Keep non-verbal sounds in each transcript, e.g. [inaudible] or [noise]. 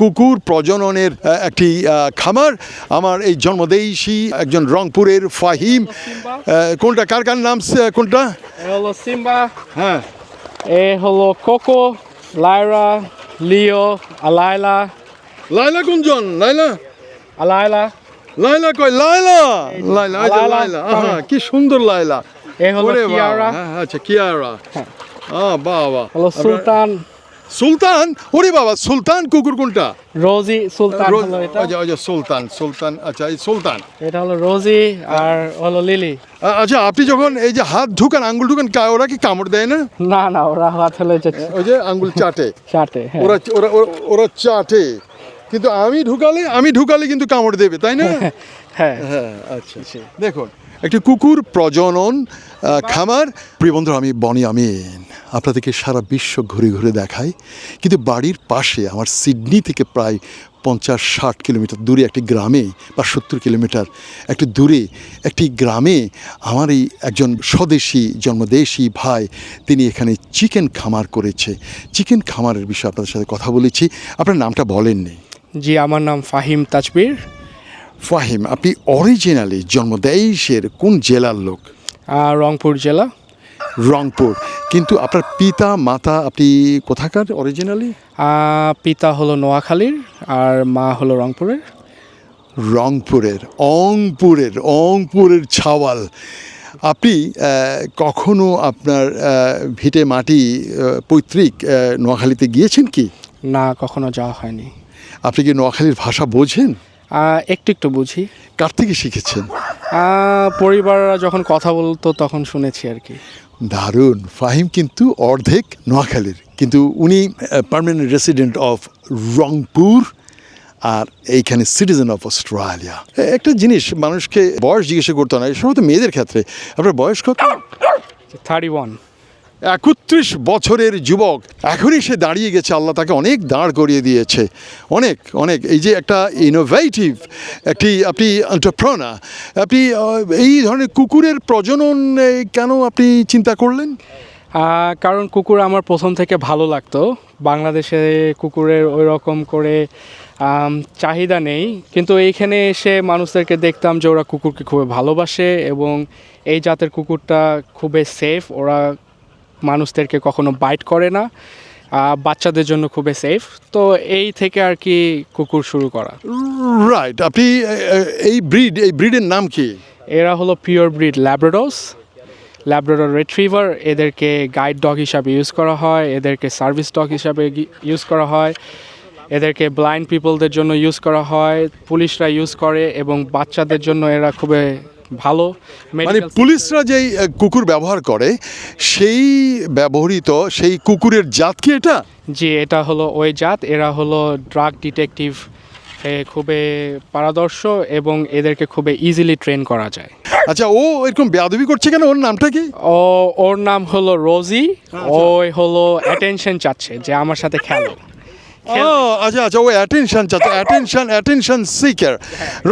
কুকুর প্রজননের একটি খামার। আমার এই জন্মদেশী একজন রংপুরের ফাহিম। কোনটা কার কার নাম কোনটা? হলো সিম্বা। হ্যাঁ। এ হলো কোকো লাইরা লিও আলাইলা লাইলা কোনজন? লাইলা আলাইলা লাইলা কই লাইলা লাইলা লাইলা আহা কি সুন্দর লাইলা এ হলো বাবা, কিয়ারা। হ্যাঁ হ্যাঁ, আচ্ছা কিয়ারা। বাহ বাহ হলো সুলতান সুলতান? ওরে বাবা সুলতান কুকুর কোনটা? রোজি সুলতান হলো এটা। আচ্ছা আচ্ছা সুলতান সুলতান আচ্ছা এই সুলতান। এটা হলো রোজি আর হলো লিলি। আচ্ছা আপনি যখন এই যে হাত ঢুকান আঙ্গুল ঢুকান কা- ওরা কি কামড় দেয় না? না না ওরা হাত হলে ওই যে আঙ্গুল চাটে। চাটে হ্যাঁ। ওরা ওরা- ওরা চাটে। কিন্তু আমি ঢুকালে আমি ঢুকালে কিন্তু কামড় দেবে তাই না? [laughs] হ্যাঁ। হ্যাঁ আচ্ছা। দেখুন একটি কুকুর প্রজনন খামার। প্রিয় বন্ধু আমি বনি আমিন। আপনাদেরকে সারা বিশ্ব ঘুরে ঘুরে দেখাই। কিন্তু বাড়ির পাশে আমার সিডনি থেকে প্রায় পঞ্চাশ ষাট কিলোমিটার দূরে একটি গ্রামে বা সত্তর কিলোমিটার একটু দূরে একটি গ্রামে আমার এই একজন স্বদেশী জন্মদেশী ভাই তিনি এখানে চিকেন খামার করেছে। চিকেন খামারের বিষয়ে আপনাদের সাথে কথা বলেছি। আপনার নামটা বলেননি। জি আমার নাম ফাহিম তাজবির। ফাহিম আপনি অরিজিনালি জন্মদেশের কোন জেলার লোক? রংপুর জেলা। রংপুর। কিন্তু আপনার পিতা মাতা আপনি কোথাকার অরিজিনালি পিতা হলো নোয়াখালীর আর মা হলো রংপুরের। রংপুরের অংপুরের অংপুরের ছাওয়াল। আপনি কখনো আপনার ভিটে মাটি পৈতৃক নোয়াখালীতে গিয়েছেন কি? না কখনো যাওয়া হয়নি। আপনি কি নোয়াখালীর ভাষা বোঝেন? একটু একটু বুঝি। কার থেকে শিখেছেন পরিবাররা যখন কথা বলতো তখন শুনেছি আর কি। দারুণ। ফাহিম কিন্তু অর্ধেক নোয়াখালীর। কিন্তু উনি পার্মানেন্ট রেসিডেন্ট অফ রংপুর আর এইখানে সিটিজেন অফ অস্ট্রেলিয়া একটা জিনিস মানুষকে বয়স জিজ্ঞাসা করতে হয় না সম্ভবত মেয়েদের ক্ষেত্রে। আপনার বয়স কত? থার্টি ওয়ান একত্রিশ বছরের যুবক। এখনই সে দাঁড়িয়ে গেছে, আল্লাহ তাকে অনেক দাঁড় করিয়ে দিয়েছে। অনেক অনেক। এই যে একটা ইনোভেটিভ একটি, আপনি এন্টারপ্রনা আপনি এই ধরনের কুকুরের প্রজনন কেন আপনি চিন্তা করলেন? কারণ কুকুর আমার প্রথম থেকে ভালো লাগতো। বাংলাদেশে কুকুরের ওই রকম করে চাহিদা নেই। কিন্তু এইখানে এসে মানুষদেরকে দেখতাম যে ওরা কুকুরকে খুবই ভালোবাসে এবং এই জাতের কুকুরটা খুবই সেফ ওরা মানুষদেরকে কখনো বাইট করে না বাচ্চাদের জন্য খুবই সেফ তো এই থেকে আর কি কুকুর শুরু করা। রাইট আপনি এই ব্রিড এই ব্রিডের নাম কি? এরা হলো pure breed Labradors Labrador retriever এদেরকে গাইড ডগ হিসাবে ইউজ করা হয় এদেরকে সার্ভিস ডগ হিসাবে ইউজ করা হয় এদেরকে ব্লাইন্ড পিপলদের জন্য ইউজ করা হয় পুলিশরা ইউজ করে এবং বাচ্চাদের জন্য এরা খুবই ভালো মানে পুলিশরা যেই কুকুর ব্যবহার করে সেই ব্যবহৃত সেই কুকুরের জাত কি এটা? জি এটা হলো ওই জাত। এরা হলো ড্রাগ ডিটেকটিভ খুবই পারদর্শ এবং এদেরকে খুবই ইজিলি ট্রেন করা যায়। আচ্ছা ও এরকম বেয়াদবি করছে কেন? ওর নামটা কি? ও ওর নাম হলো রোজি। ওই হলো অ্যাটেনশন চাচ্ছে যে আমার সাথে খেলো। ও আচ্ছা আচ্ছা ও অ্যাটেনশন চাচ্ছে attention attention seeker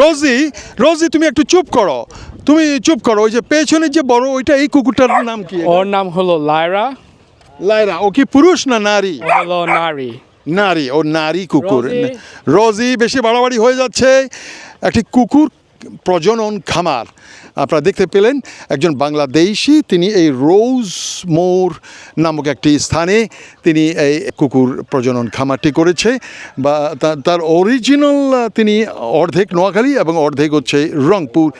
Rosie Rosie তুমি একটু চুপ করো। তুমি চুপ করো ওই যে পেছনের যে বড় ওইটা এই কুকুরটার নাম কি ওর নাম হলো লায়রা। লায়রা ও কি পুরুষ না নারী? হলো নারী। নারী ও নারী কুকুর। রোজি। রোজি বেশি বাড়াবাড়ি হয়ে যাচ্ছে। একটি কুকুর প্রজনন খামার। আপনারা দেখতে পেলেন, একজন বাংলাদেশি, তিনি এই রোজ মোর নামক একটি স্থানে তিনি এই কুকুর প্রজনন খামারটি করেছে। বা তার অরিজিনাল তিনি অর্ধেক নোয়াখালী এবং অর্ধেক হচ্ছে রংপুর।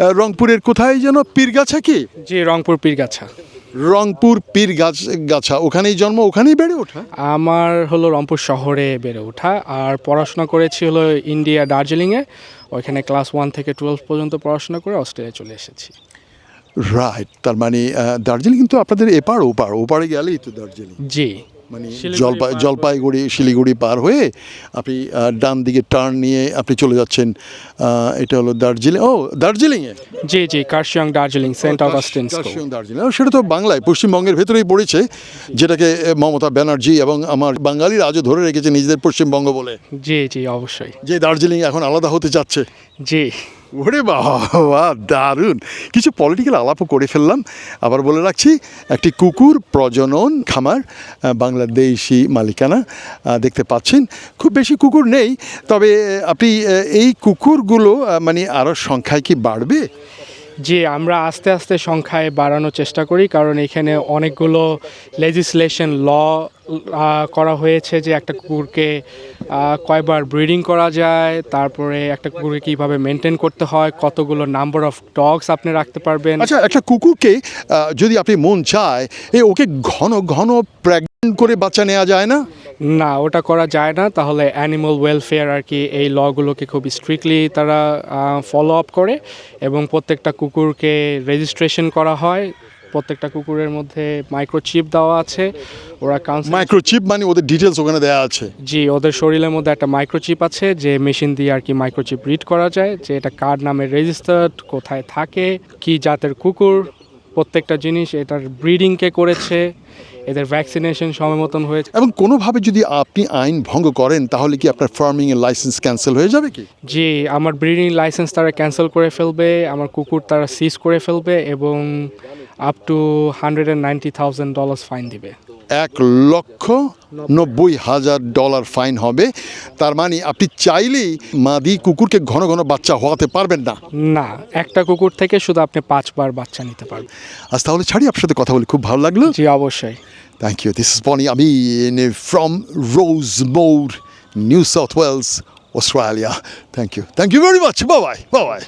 রংপুরের কোথায় যেন, পীরগাছা কি? জি, রংপুর পীরগাছা। রংপুর পীর গাছ গাছা ওখানেই জন্ম ওখানেই বেড়ে ওঠা? আমার হলো রংপুর শহরে বেড়ে ওঠা আর পড়াশোনা করেছি হলো ইন্ডিয়া দার্জিলিংয়ে ওইখানে ক্লাস ওয়ান থেকে টুয়েলভ পর্যন্ত পড়াশোনা করে অস্ট্রেলিয়া চলে এসেছি। রাইট তার মানে দার্জিলিং কিন্তু আপনাদের এপার ওপার ওপারে গেলেই তো দার্জিলিং। জি। মানে জলপাই জলপাইগুড়ি শিলিগুড়ি পার হয়ে আপনি ডান দিকে টার্ন নিয়ে আপনি চলে যাচ্ছেন এটা হলো দার্জিলিং। ও দার্জিলিংয়ে? জি জি কার্শিয়াং দার্জিলিং সেন্ট অগাস্টিন কার্শিয়াং, দার্জিলিং। সেটা তো বাংলায় পশ্চিমবঙ্গের ভেতরেই পড়েছে যেটাকে মমতা ব্যানার্জি এবং আমার বাঙালির আজও ধরে রেখেছে নিজেদের পশ্চিমবঙ্গ বলে। জি জি অবশ্যই। যে দার্জিলিং এখন আলাদা হতে যাচ্ছে। জি। ওরে বাবা, দারুণ। কিছু পলিটিক্যাল আলাপও করে ফেললাম। আবার বলে রাখছি, একটি কুকুর প্রজনন খামার বাংলাদেশি মালিকানা দেখতে পাচ্ছেন। খুব বেশি কুকুর নেই, তবে আপনি এই কুকুরগুলো মানে আরও সংখ্যায় কি বাড়বে? জি, আমরা আস্তে আস্তে সংখ্যায় বাড়ানোর চেষ্টা করি, কারণ এখানে অনেকগুলো লেজিসলেশন ল করা হয়েছে যে একটা কুকুরকে কয়বার ব্রিডিং করা যায়, তারপরে একটা কুকুরকে কীভাবে মেনটেন করতে হয়, কতগুলো নাম্বার অফ ডগস আপনি রাখতে পারবেন। আচ্ছা একটা কুকুরকে যদি আপনি মন চায়, এ ওকে ঘন ঘন প্রেগনেন্ট করে বাচ্চা নেওয়া যায় না? না ওটা করা যায় না। তাহলে অ্যানিমাল ওয়েলফেয়ার আর কি এই লগুলোকে খুব স্ট্রিক্টলি তারা ফলো আপ করে এবং প্রত্যেকটা কুকুরকে রেজিস্ট্রেশন করা হয়। প্রত্যেকটা কুকুরের মধ্যে মাইক্রোচিপ দেওয়া আছে। ওরা কাউন্সিল মাইক্রোচিপ মানে ওদের ডিটেলস ওখানে দেওয়া আছে। জি ওদের শরীরের মধ্যে একটা মাইক্রোচিপ আছে যে মেশিন দিয়ে আর কি মাইক্রোচিপ রিড করা যায়। যে এটা কার নামে রেজিস্টার্ড কোথায় থাকে কি জাতের কুকুর প্রত্যেকটা জিনিস এটার ব্রিডিংকে করেছে। এদের ভ্যাকসিনেশন সময় মতন হয়েছে। এবং কোনোভাবে যদি আপনি আইন ভঙ্গ করেন তাহলে কি আপনার ফার্মিং এর লাইসেন্স ক্যান্সেল হয়ে যাবে কি? জি আমার ব্রিডিং লাইসেন্স তারা ক্যান্সেল করে ফেলবে আমার কুকুর তারা সিজ করে ফেলবে এবং up to hundred and ninety thousand dollars fine দিবে। এক লক্ষ নব্বই হাজার ডলার ফাইন হবে। তার মানে আপনি চাইলেই মাদি কুকুরকে ঘন ঘন বাচ্চা হওয়াতে পারবেন না। না একটা কুকুর থেকে শুধু আপনি পাঁচবার বাচ্চা নিতে পারবেন। আজ তাহলে ছাড়ি আপনার সাথে কথা বলে খুব ভালো লাগল। জি অবশ্যই। Thank you this is Bonny Amin from Rosemore New South Wales Australia thank you thank you very much বাবাই বাবাই